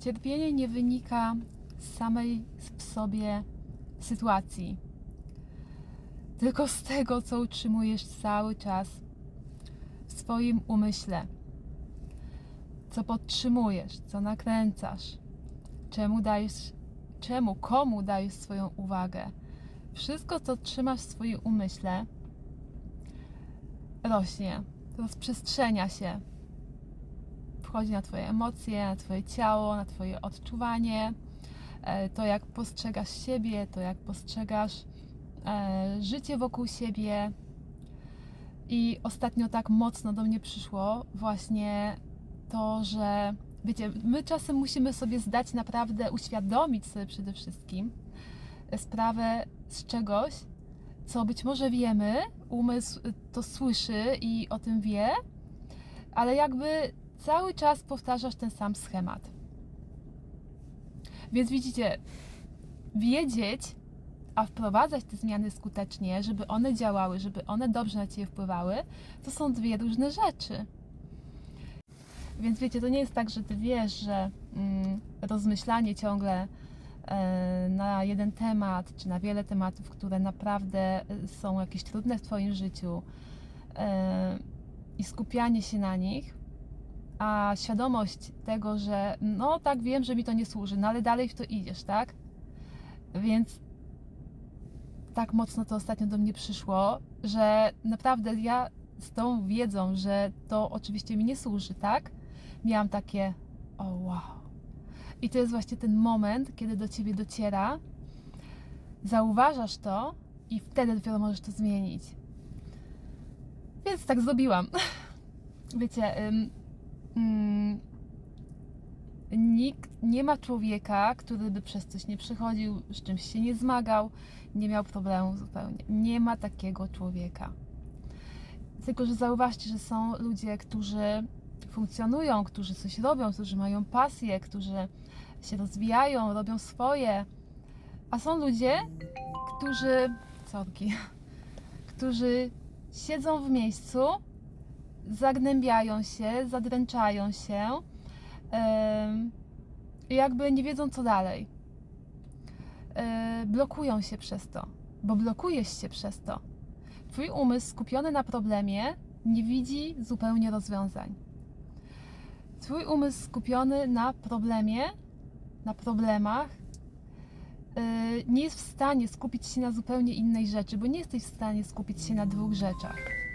Cierpienie nie wynika z samej w sobie sytuacji, tylko z tego, co utrzymujesz cały czas w swoim umyśle, co podtrzymujesz, co nakręcasz, czemu dajesz, czemu, komu dajesz swoją uwagę. Wszystko, co trzymasz w swoim umyśle, rośnie, rozprzestrzenia się, wchodzi na Twoje emocje, na Twoje ciało, na Twoje odczuwanie, e, to jak postrzegasz siebie, to jak postrzegasz e, życie wokół siebie. I ostatnio tak mocno do mnie przyszło właśnie to, że wiecie, my czasem musimy sobie zdać naprawdę, uświadomić sobie przede wszystkim sprawę z czegoś, co być może wiemy, umysł to słyszy i o tym wie, ale jakby cały czas powtarzasz ten sam schemat. Więc widzicie, wiedzieć, a wprowadzać te zmiany skutecznie, żeby one działały, żeby one dobrze na ciebie wpływały, to są dwie różne rzeczy. Więc wiecie, to nie jest tak, że ty wiesz, że mm, rozmyślanie ciągle e, na jeden temat, czy na wiele tematów, które naprawdę e, są jakieś trudne w Twoim życiu e, i skupianie się na nich, a świadomość tego, że no tak wiem, że mi to nie służy, no ale dalej w to idziesz, tak? Więc tak mocno to ostatnio do mnie przyszło, że naprawdę ja z tą wiedzą, że to oczywiście mi nie służy, tak? Miałam takie, o wow. I to jest właśnie ten moment, kiedy do ciebie dociera, zauważasz to i wtedy dopiero możesz to zmienić. Więc tak zrobiłam. Wiecie, mm, nikt, nie ma człowieka, który by przez coś nie przechodził, z czymś się nie zmagał, nie miał problemu zupełnie. Nie ma takiego człowieka. Tylko, że zauważcie, że są ludzie, którzy funkcjonują, którzy coś robią, którzy mają pasję, którzy się rozwijają, robią swoje, a są ludzie, którzy, sorki, którzy siedzą w miejscu, zagnębiają się, zadręczają się jakby nie wiedzą co dalej. E, blokują się przez to, bo blokujesz się przez to. Twój umysł skupiony na problemie nie widzi zupełnie rozwiązań. Twój umysł skupiony na problemie, na problemach, yy, nie jest w stanie skupić się na zupełnie innej rzeczy, bo nie jesteś w stanie skupić się na dwóch rzeczach.